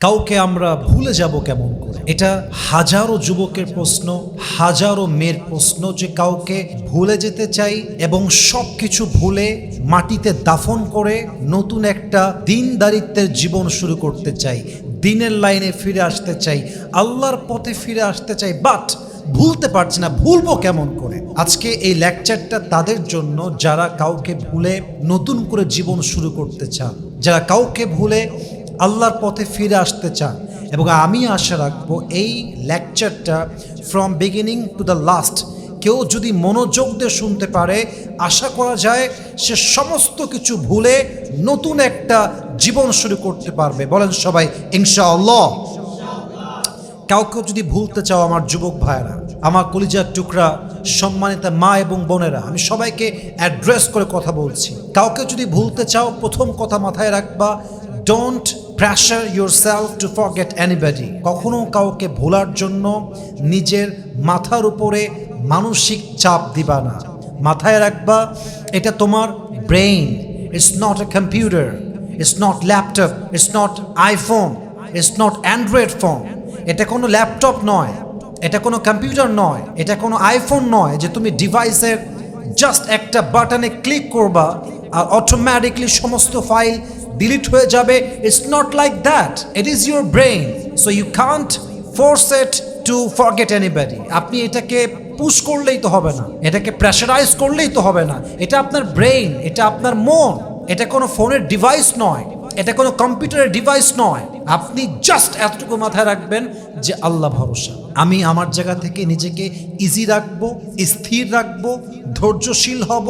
কাউকে আমরা ভুলে যাব কেমন করে? এটা হাজারো যুবকের প্রশ্ন, হাজারো মেয়ের প্রশ্ন যে কাউকে ভুলে যেতে চাই এবং সব কিছু ভুলে মাটিতে দাফন করে নতুন একটা দিনদারিত্বের জীবন শুরু করতে চাই, দিনের লাইনে ফিরে আসতে চাই, আল্লাহর পথে ফিরে আসতে চাই বাট ভুলতে পারছি না, ভুলবো কেমন করে? আজকে এই লেকচারটা তাদের জন্য যারা কাউকে ভুলে নতুন করে জীবন শুরু করতে চান, যারা কাউকে ভুলে আল্লাহর পথে ফিরে আসতে চান। এবং আমি আশা রাখব এই লেকচারটা from beginning to the last কেউ যদি মনোযোগ দিয়ে শুনতে পারে, আশা করা যায় সে সমস্ত কিছু ভুলে নতুন একটা জীবন শুরু করতে পারবে। বলেন সবাই, ইনশাআল্লাহ। কাউকে যদি ভুলতে চাও, আমার যুবক ভাইয়েরা, আমার কলিজার টুকরা, সম্মানিত মা এবং বোনেরা, আমি সবাইকে অ্যাড্রেস করে কথা বলছি। কাউকে যদি ভুলতে চাও, প্রথম কথা মাথায় রাখবা don't pressure yourself to forget anybody কখনো কাউকে ভোলার জন্য নিজের মাথার উপরে মানসিক চাপ দিবা না। মাথায় রাখবা, এটা তোমার brain it's not a computer it's not laptop it's not iPhone it's not android phone এটা কোনো ল্যাপটপ নয়। এটা কোনো কম্পিউটার নয়। এটা কোনো আইফোন নয় যে তুমি ডিভাইসের জাস্ট একটা বাটনে ক্লিক করবা আর অটোমেটিকলি সমস্ত ফাইল ডিলিট হয়ে যাবে it's not like that it is your brain so you can't force it to forget anybody আপনি এটাকে পুশ করলেই তো হবে না, এটাকে প্রেশারাইজ করলেই তো হবে না, এটা আপনার ব্রেইন এটা আপনার মন, এটা কোনো ফোনের ডিভাইস নয়। এটা কোনো কম্পিউটারের ডিভাইস নয়। আপনি জাস্ট এতটুকু মাথায় রাখবেন যে আল্লাহ ভরসা। আমি আমার জায়গা থেকে নিজেকে ইজি রাখব, স্থির রাখব, ধৈর্যশীল হব,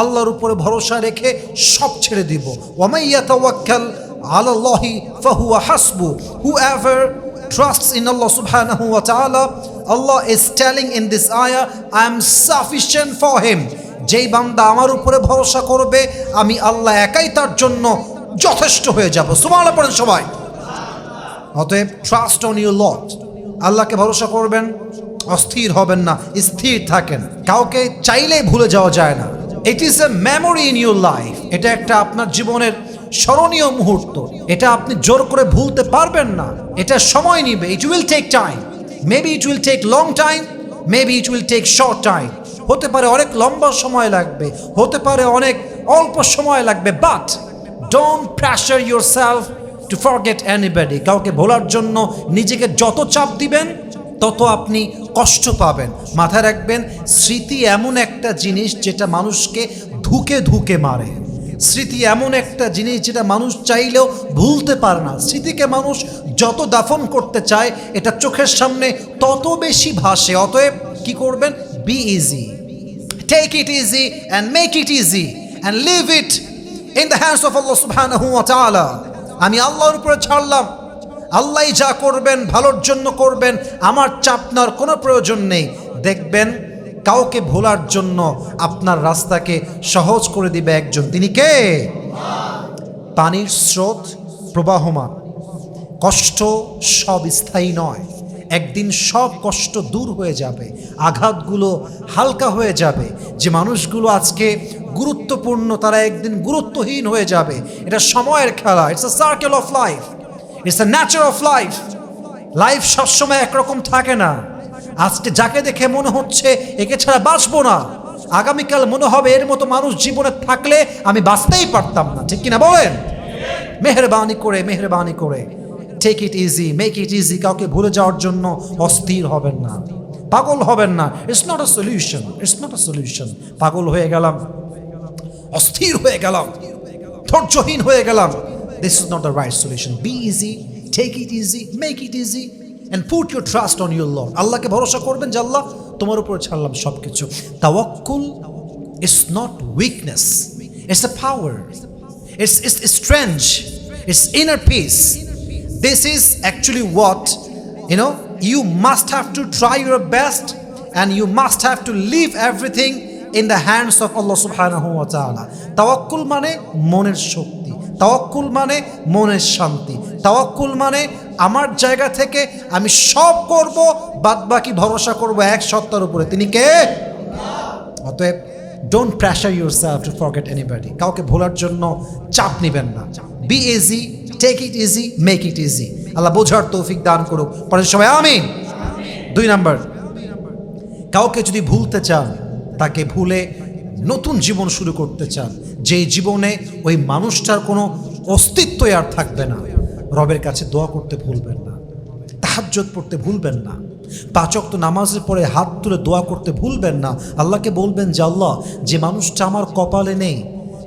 আল্লাহর উপরে ভরসা রেখে সব ছেড়ে দিব। ওয়ামাইয়া তাওয়াক্কাল আলাল্লাহি ফাহুয়া হাসবু। Whoever trusts in Allah subhanahu wa ta'ala Allah is telling in this ayah, I am sufficient for him. যেই বান্দা আমার উপরে ভরসা করবে, আমি আল্লাহ একাই তার জন্য যথেষ্ট হয়ে যাব। সুমালা পড়েন সবাই। অতএব ট্রাস্ট অন ইউ লট আল্লাহকে ভরসা করবেন, অস্থির হবেন না, স্থির থাকেন। কাউকে চাইলেই ভুলে যাওয়া যায় না। It is a memory in your life এটা একটা আপনার জীবনের স্মরণীয় মুহূর্ত। এটা আপনি জোর করে ভুলতে পারবেন না। এটা সময় নিবে। It will take time maybe it will take long time maybe it will take short time হতে পারে অনেক লম্বা সময় লাগবে। হতে পারে অনেক অল্প সময় লাগবে। But don't pressure yourself to forget anybody কাউকে ভোলার জন্য নিজেকে যত চাপ দিবেন, তত আপনি কষ্ট পাবেন। মাথায় রাখবেন, স্মৃতি এমন একটা জিনিস যেটা মানুষকে ধুকে ধুকে মারে। স্মৃতি এমন একটা জিনিস যেটা মানুষ চাইলেও ভুলতে পারে না। স্মৃতিকে মানুষ যত দাফন করতে চায়, এটা চোখের সামনে তত বেশি ভাসে। অতএব কি করবেন? Be easy take it easy and make it easy and leave it in the hands of আল্লাহ সুবহানাহু ওয়া তাআলা আমি আল্লাহর উপরে ছাড়লাম। আল্লাহ যা করবেন, ভালোর জন্য করবেন, আমার চাপনার কোনো প্রয়োজন নেই। দেখবেন, কাউকে ভোলার জন্য আপনার রাস্তাকে সহজ করে দিবে একজন। তিনি কে? পানির স্রোত প্রবাহমান। কষ্ট সব স্থায়ী নয়। একদিন সব কষ্ট দূর হয়ে যাবে, আঘাতগুলো হালকা হয়ে যাবে। যে মানুষগুলো আজকে গুরুত্বপূর্ণ, তারা একদিন গুরুত্বহীন হয়ে যাবে। এটা সময়ের খেলা it's a circle of life it's a nature of life life সবসময় একরকম থাকে না। আজকে যাকে দেখে মনে হচ্ছে একে ছাড়া বাঁচবো না, আগামীকাল মনে হবে এর মতো মানুষ জীবনে থাকলে আমি বাঁচতেই পারতাম না, ঠিক কিনা বলেন? মেহরবানি করে মেহরবানি করে। Take it easy make it easy কাউকে ভুলে যাওয়ার জন্য অস্থির হবেন না। পাগল হবেন না। It's not a solution it's not a solution পাগল হয়ে গেলাম, অস্থির হয়ে গেলাম, ধৈর্যহীন হয়ে গেলাম। This is not the right solution be easy take it easy make it easy and put your trust on your lord আল্লাহকে ভরসা করবেন যে আল্লাহ, তোমার উপরে ছাড়লাম সব কিছু তাওয়াক্কুল it's not weakness it's a power it's it's strange it's inner peace this is actually what, you know, you must have to try your best and you must have to leave everything in the hands of Allah subhanahu wa ta'ala. তাওয়াক্কুল মানে মনের শক্তি তাওয়াক্কুল মানে মনের শান্তি তাওয়াক্কুল মানে আমার জায়গা থেকে আমি সব করব বাদ বাকি ভরসা করব এক সত্তার উপরে। তিনি কে? অতএব don't pressure yourself to forget anybody কাউকে ভোলার জন্য চাপ নেবেন না। Be easy take it easy make it easy আল্লাহ বোঝার তৌফিক দান করুক। পরে সবাই আমিন। দুই নাম্বার। কাউকে যদি ভুলতে চান, তাকে ভুলে নতুন জীবন শুরু করতে চান। যেই জীবনে ওই মানুষটার কোনো অস্তিত্বই আর থাকবে না। রবের কাছে দোয়া করতে ভুলবেন না। তাহাজ্জত পড়তে ভুলবেন না। পাচক তো নামাজের পরে হাত তুলে দোয়া করতে ভুলবেন না। আল্লাহকে বলবেন যে, আল্লাহ, যে মানুষটা আমার কপালে নেই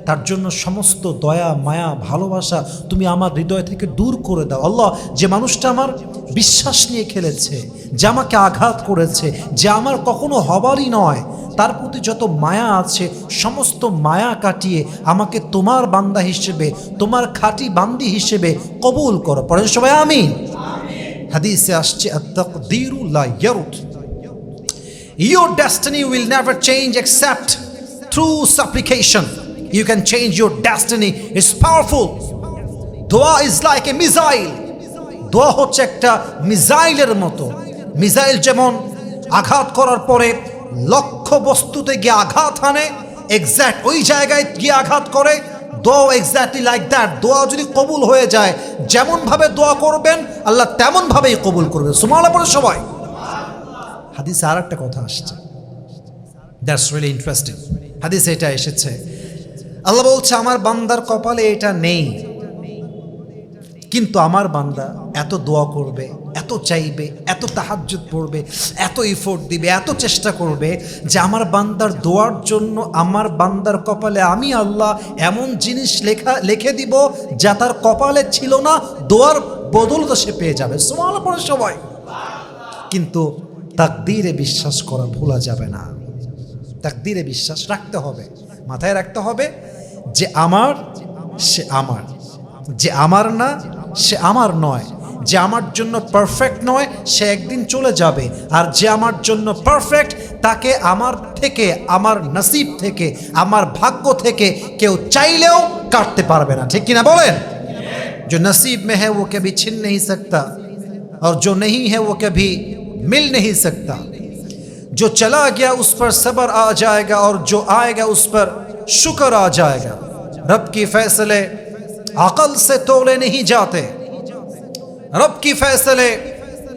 তার জন্য সমস্ত দয়া মায়া ভালোবাসা তুমি আমার হৃদয় থেকে দূর করে দাও। আল্লাহ যে মানুষটা আমার বিশ্বাস নিয়ে খেলেছে যে আমাকে আঘাত করেছে যে আমার কখনো হবারই নয় তার প্রতি যত মায়া আছে সমস্ত মায়া কাটিয়ে আমাকে তোমার বান্দা হিসেবে তোমার খাঁটি বান্দি হিসেবে কবুল করো। পরের সবাই আমি হাদিসে আসছে Your destiny will never change except through supplication. You can change your destiny. It's powerful. দোয়া ইজ লাইক এ মিসাইল দোয়া হচ্ছে একটা মিসাইলের মতো। মিসাইল যেমন আঘাত করার পরে লক্ষ্য বস্তুতে গিয়ে আঘাত হানে এক্স্যাক্ট ওই জায়গায় গিয়ে আঘাত করে দোয়া এক্স্যাক্টলি লাইক দ্যাট দোয়া যদি কবুল হয়ে যায়, যেমনভাবে দোয়া করবেন, আল্লাহ তেমনভাবেই কবুল করবেন সুমালা পরে সবাই। হাদিসে আর একটা কথা আসছে। দ্যাটস রিয়েলি ইন্টারেস্টিং হাদিসে এটা এসেছে। আল্লাহ বলছে, আমার বান্দার কপালে এটা নেই। কিন্তু আমার বান্দা এত দোয়া করবে, এত চাইবে, এত তাহাজ্জুদ পড়বে, এত ইফোর্ট দিবে, এত চেষ্টা করবে যে আমার বান্দার দোয়ার জন্য আমার বান্দার কপালে আমি আল্লাহ এমন জিনিস লেখা, লিখে দিব যা তার কপালে ছিল না, দোয়ার বদল তো সে পেয়ে যাবে। সমাল পরে সবাই। কিন্তু তাকদীরে বিশ্বাস করা ভোলা যাবে না। তাকদীরে বিশ্বাস রাখতে হবে, মাথায় রাখতে হবে যে আমার সে আমার যে আমার না সে আমার নয় যে আমার জন্য পারফেক্ট নয় সে একদিন চলে যাবে আর যে আমার জন্য পারফেক্ট তাকে আমার থেকে আমার নসিব থেকে আমার ভাগ্য থেকে কেউ চাইলেও কাটতে পারবে না ঠিক কিনা বলেন जो नसीब में है वो कभी छिन नहीं सकता और जो नहीं है वो कभी मिल नहीं सकता जो चला गया उस पर सब्र आ जाएगा और जो आएगा उस पर شکر آ جائے گا۔ رب کی فیصلے عقل سے تولے نہیں جاتے۔ رب کی فیصلے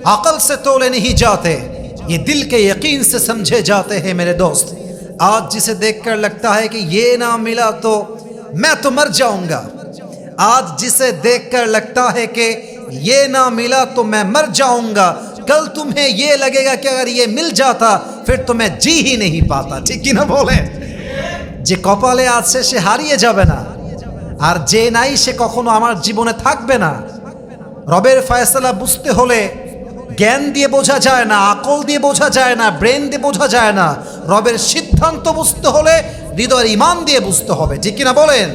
عقل سے تولے نہیں جاتے۔ یہ دل کے یقین سے سمجھے جاتے ہیں میرے دوست۔ آج جسے دیکھ کر لگتا ہے کہ یہ نہ ملا تو میں تو مر جاؤں گا۔ آج جسے دیکھ کر لگتا ہے کہ یہ نہ ملا تو میں مر جاؤں گا۔ کل تمہیں یہ لگے گا کہ اگر یہ مل جاتا، پھر تو میں جی ہی نہیں پاتا۔ ٹھیک ہی نہ بولے যে কপালে আছে সে হারিয়ে যাবে না, আর যে নাই সে কখনো আমার জীবনে থাকবে না। রবের ফয়সালা বুঝতে হলে জ্ঞান দিয়ে বোঝা যায় না, আকল দিয়ে বোঝা যায় না, ব্রেন দিয়ে বোঝা যায় না। রবের সিদ্ধান্ত বুঝতে হলে হৃদয়ের ইমান দিয়ে বুঝতে হবে, ঠিক কিনা বলেন?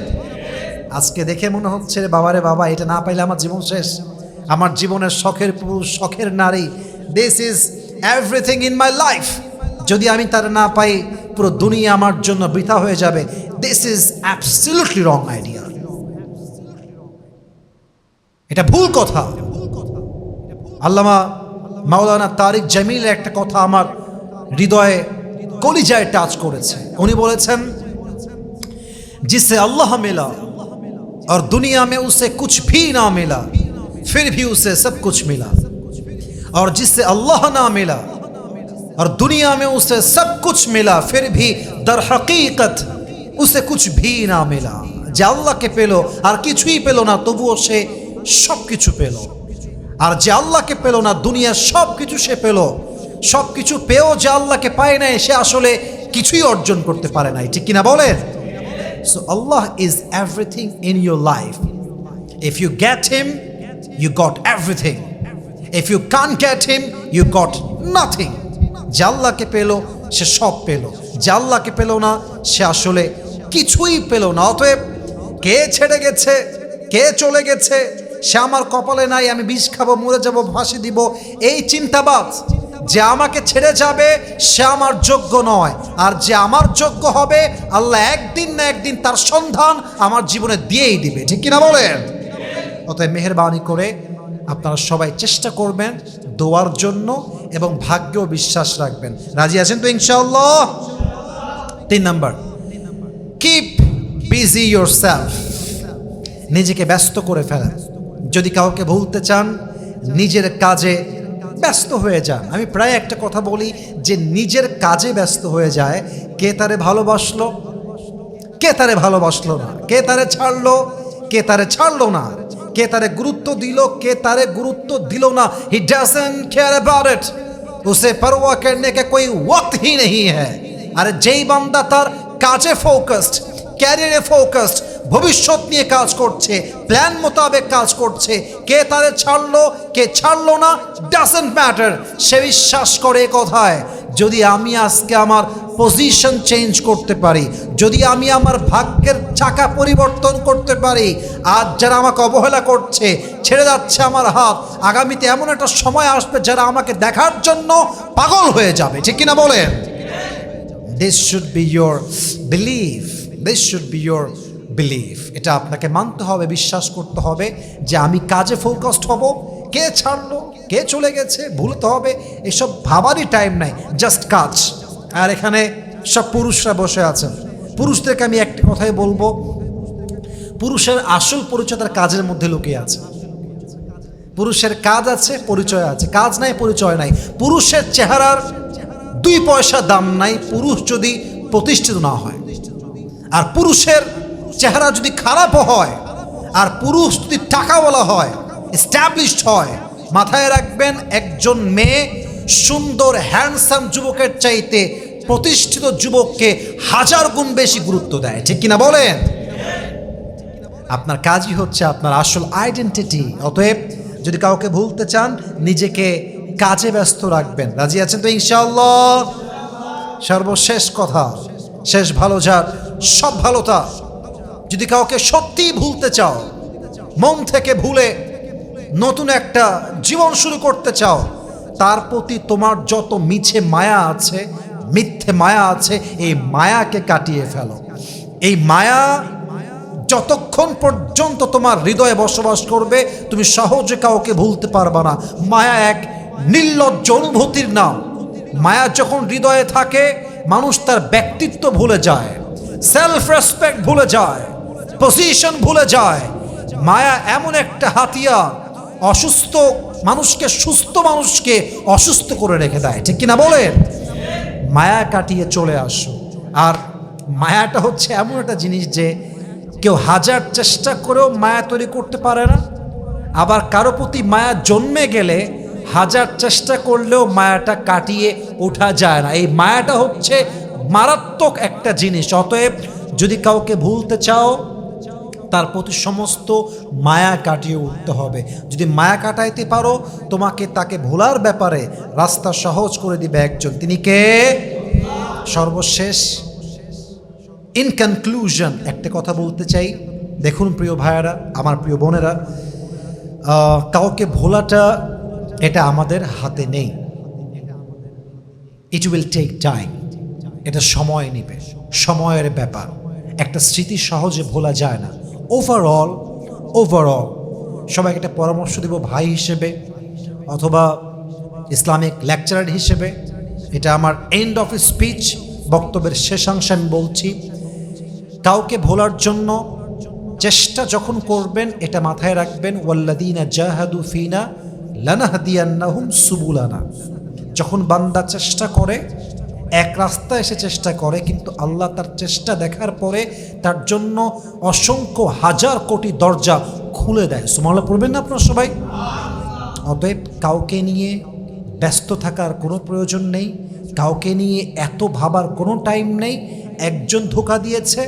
আজকে দেখে মনে হচ্ছে বাবারে বাবা এটা না পাইলে আমার জীবন শেষ। আমার জীবনের শখের পুরুষ, শখের নারী this is everything in my life যদি আমি তার না পাই পুরো দুনিয়া আমার জন্য বৃথা হয়ে যাবে this is absolutely wrong idea এটা ভুল কথা আল্লামা মাওলানা তারিক জামিলের একটা কথা আমার হৃদয়ে কলিজায় টাচ করেছে উনি বলেছেন जिससे अल्लाह मिला और दुनिया में उसे कुछ भी ना मिला फिर भी उसे सब कुछ मिला और जिससे अल्लाह ना मिला और दुनिया में उसे सब कुछ मिला फिर भी दर हकीकत उसे कुछ भी ना मिला যে আল্লাহকে পেল আর কিছুই পেল না তবুও সে সব কিছু পেল আর যে আল্লাহকে পেল না দুনিয়ার সব কিছু সে পেল সব কিছু পেয়েও যে আল্লাহকে পায় নাই সে আসলে কিছুই অর্জন করতে পারে নাই ঠিক কিনা বলেন So Allah is everything in your life. If you get Him, you got everything. If you can't get Him, you got nothing. যে আল্লাহকে পেল, সে সব পেল। জাল্লাকে পেল না, সে আসলে কিছুই পেল না। অতএব কে ছেড়ে গেছে, কে চলে গেছে, সে আমার কপালে নাই, আমি বিষ খাব, মরে যাব, ফাঁসি দিব। এই চিন্তাবাদ যে আমাকে ছেড়ে যাবে, সে আমার যোগ্য নয়। আর যে আমার যোগ্য হবে, আল্লাহ একদিন না একদিন তার সন্ধান আমার জীবনে দিয়েই দিবে। ঠিক কিনা বলেন? অতএব মেহরবানি করে আপনারা সবাই চেষ্টা করবেন দোয়ার জন্য এবং ভাগ্যেও বিশ্বাস রাখবেন। রাজি আছেন তো ইনশাল্লাহ তিন number. Keep busy yourself নিজেকে ব্যস্ত করে ফেলেন। যদি কাউকে ভুলতে চান, নিজের কাজে ব্যস্ত হয়ে যান। আমি প্রায় একটা কথা বলি, যে নিজের কাজে ব্যস্ত হয়ে যায়, কে তারে ভালোবাসলো? কে তারে ভালোবাসলো না? কে তারে ছাড়লো? কে তারে ছাড়লো না? কে তারে গুরুত্ব দিল? কে তারে গুরুত্ব দিল না? He doesn't care about it use পরোয়া করনে কে কোই হি নেই হ্যায় আর যেই বান্দা তার কাজে ফোকাসড ক্যারিয়ারে ফোকাসড ভবিষ্যৎ নিয়ে কাজ করছে প্ল্যান মোতাবেক কাজ করছে কে তারে ছাড়লো কে ছাড়লো না ডাজেন্ট ম্যাটার সে বিশ্বাস করে কথায় যদি আমি আজকে আমার পজিশন চেঞ্জ করতে পারি। যদি আমি আমার ভাগ্যের চাকা পরিবর্তন করতে পারি, আজ যারা আমাকে অবহেলা করছে, ছেড়ে যাচ্ছে আমার হাত, আগামীতে এমন একটা সময় আসবে যারা আমাকে দেখার জন্য পাগল হয়ে যাবে। ঠিক কিনা বলেন? This should be your believe this should be your believe এটা আপনাকে মানতে হবে, বিশ্বাস করতে হবে যে আমি কাজে ফোকাসড হব। কে ছাড়লো? কে চলে গেছে? ভুলতে হবে। এসব ভাবারই টাইম নাই। জাস্ট কাজ। আর এখানে সব পুরুষরা বসে আছেন। পুরুষদেরকে আমি একটা কথাই বলব, পুরুষের আসল পরিচয় তার কাজের মধ্যে লুকিয়ে আছে। পুরুষের কাজ আছে, পরিচয় আছে। কাজ নাই, পরিচয় নাই। পুরুষের চেহারার দুই পয়সা দাম নাই, পুরুষ যদি প্রতিষ্ঠিত না হয়। আর পুরুষের চেহারা যদি খারাপও হয়, আর পুরুষ যদি টাকাওয়ালা হয় এস্টাবলিশড হয়, মাথায় রাখবেন একজন মেয়ে সুন্দর হ্যান্ডসাম যুবকের চাইতে প্রতিষ্ঠিত যুবককে হাজার গুণ বেশি গুরুত্ব দেয়। ঠিক কিনা বলেন? আপনার কাজই হচ্ছে আপনার আসল আইডেন্টিটি অতএব যদি কাউকে ভুলতে চান, নিজেকে কাজে ব্যস্ত রাখবেন। রাজি আছেন তো ইনশাআল্লাহ? সর্বশেষ কথা, শেষ ভালো যার, সব ভালো তার। যদি কাউকে সত্যিই ভুলতে চাও, মন থেকে ভুলে নতুন একটা জীবন শুরু করতে চাও, তার প্রতি তোমার যত মিছে মায়া আছে মিথ্যে মায়া আছে, এই মায়াকে কাটিয়ে ফেলো। এই মায়া যতক্ষণ পর্যন্ত তোমার হৃদয়ে বসবাস করবে, তুমি সহজে কাউকে ভুলতে পারবে না। মায়া এক নির্লজ্জ অনুভূতির নাম। মায়া যখন হৃদয়ে থাকে, মানুষ তার ব্যক্তিত্ব ভুলে যায় সেলফ রেসপেক্ট ভুলে যায় পজিশন ভুলে যায়। মায়া এমন একটা হাতিয়ার, অসুস্থ মানুষকে, সুস্থ মানুষকে অসুস্থ করে রেখে দেয়। ঠিক কিনা বলেন? মায়া কাটিয়ে চলে আসো। আর মায়াটা হচ্ছে এমন একটা জিনিস যে কেউ হাজার চেষ্টা করেও মায়া তৈরি করতে পারে না। আবার কারও প্রতি মায়া জন্মে গেলে হাজার চেষ্টা করলেও মায়াটা কাটিয়ে ওঠা যায় না। এই মায়াটা হচ্ছে মারাত্মক একটা জিনিস। অতএব যদি কাউকে ভুলতে চাও তার প্রতি সমস্ত মায়া কাটিয়ে উঠতে হবে। যদি মায়া কাটাইতে পারো, তোমাকে তাকে ভোলার ব্যাপারে রাস্তা সহজ করে দিবে একজন। তিনি কে? সর্বশেষ। ইন কনক্লুশন একটা কথা বলতে চাই। দেখুন প্রিয় ভাইয়েরা, আমার প্রিয় বোনেরা কাউকে ভোলাটা এটা আমাদের হাতে নেই। ইট উইল টেক টাইম এটা সময় নেবে। সময়ের ব্যাপার। একটা স্মৃতি সহজে ভোলা যায় না। ওভারঅল ওভারঅল সবাইকে একটা পরামর্শ দেব ভাই হিসেবে অথবা ইসলামিক লেকচারার হিসেবে। এটা আমার এন্ড অফ স্পিচ বক্তব্যের শেষাংশ আমি বলছি, কাউকে ভোলার জন্য চেষ্টা যখন করবেন, এটা মাথায় রাখবেন ওয়াল্লাদিনা জাহাদু ফিনা লানাহদিয়ান্নাহুম সুবুলানা। যখন বান্দা চেষ্টা করে এক রাস্তা এসে চেষ্টা করে, কিন্তু আল্লাহ তার চেষ্টা দেখার পরে তার জন্য অসংখ্য হাজার কোটি দরজা খুলে দেয়। সুমাল্লাহ পড়বেন না আপনার সবাই? অতএব কাউকে নিয়ে ব্যস্ত থাকার কোনো প্রয়োজন নেই, কাউকে নিয়ে এত ভাবার কোনো টাইম নেই। একজন ধোকা দিয়েছে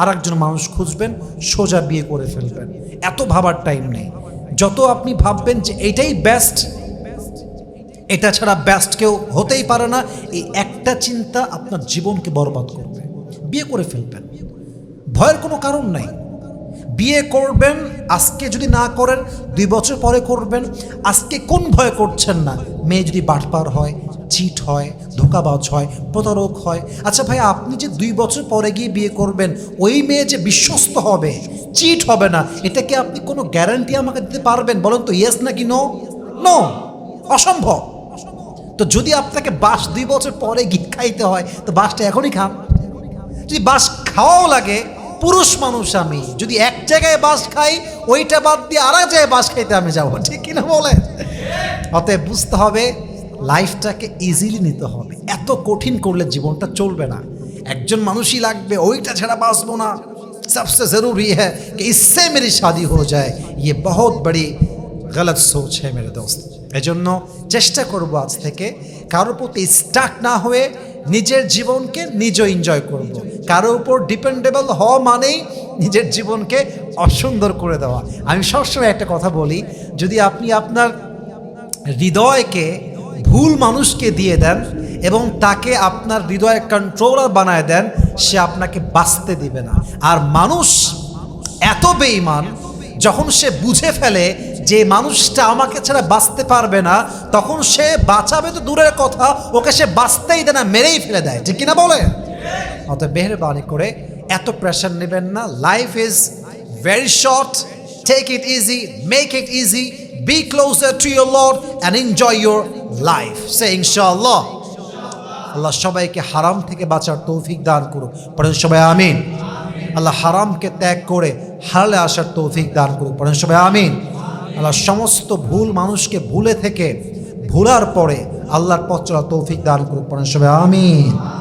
আর একজন মানুষ খুঁজবেন, সোজা বিয়ে করে ফেলবেন। এত ভাবার টাইম নেই। যত আপনি ভাববেন যে এটাই বেস্ট এটা ছাড়া ব্যস্ট কেউ হতেই পারে না। এই একটা চিন্তা আপনার জীবনকে বরবাদ করবে। বিয়ে করে ফেলবেন। ভয়ের কোনো কারণ নাই। বিয়ে করবেন, আজকে যদি না করেন, দুই বছর পরে করবেন, আজকে কোন ভয় করছেন না? মেয়ে যদি বাটপার হয়, চিট হয়, ধোকাবাজ হয়, প্রতারক হয় আচ্ছা ভাই, আপনি যে দুই বছর পরে গিয়ে বিয়ে করবেন, ওই মেয়ে যে বিশ্বস্ত হবে, চিট হবে না, এটা কি আপনি কোনো গ্যারান্টি আমাকে দিতে পারবেন? বলেন তো ইয়েস নাকি নো নো অসম্ভব! তো যদি আপনাকে বাস দুই বছর পরে গিয়ে খাইতে হয় তো বাসটা এখনই খান যদি বাস খাওয়াও লাগে পুরুষ মানুষ আমি যদি এক জায়গায় বাস খাই ওইটা বাদ দিয়ে আর এক জায়গায় বাস খাইতে আমি যাবো ঠিক কিনা বলেন অতএব বুঝতে হবে লাইফটাকে ইজিলি নিতে হবে এত কঠিন করলে জীবনটা চলবে না একজন মানুষই লাগবে ওইটা ছাড়া বাঁচবো না सबसे ज़रूरी है कि इससे मेरी शादी हो जाए ये बहुत बड़ी গলত সোচ হ্যাঁ মেরে দোস্ত এজন্য চেষ্টা করব আজ থেকে কারোর প্রতি স্টাক না হয়ে নিজের জীবনকে নিজ এনজয় করব। কারও উপর ডিপেন্ডেবল হওয়া মানেই নিজের জীবনকে অসুন্দর করে দেওয়া আমি সবসময় একটা কথা বলি, যদি আপনি আপনার হৃদয়কে ভুল মানুষকে দিয়ে দেন এবং তাকে আপনার হৃদয়ের কন্ট্রোলার বানায় দেন, সে আপনাকে বাঁচতে দিবে না আর মানুষ এত বেঈমান, যখন সে বুঝে ফেলে যে মানুষটা আমাকে ছাড়া বাঁচতে পারবে না, তখন সে বাঁচাবে তো দূরের কথা, ওকে সে বাঁচতেই দেয় না, মেরেই ফেলে দেয়। ঠিক কিনা বলে? অত মেহরবানি করে এত প্রেশার নেবেন না life is very short take it easy make it easy be closer to your lord and enjoy your life say ইনশাআল্লাহ আল্লাহ সবাইকে হারাম থেকে বাঁচার তৌফিক দান করুক। পড়েন সবাই আমিন। আল্লাহ হারামকে ত্যাগ করে হারালে আসার তৌফিক দান করুক। পড়েন সবাই আমিন। আল্লাহ সমস্ত ভুল মানুষকে ভুলে থেকে ভুলার পরে আল্লাহর পথ চলা তৌফিক দান করুক পড়েন সবাই, আমিন।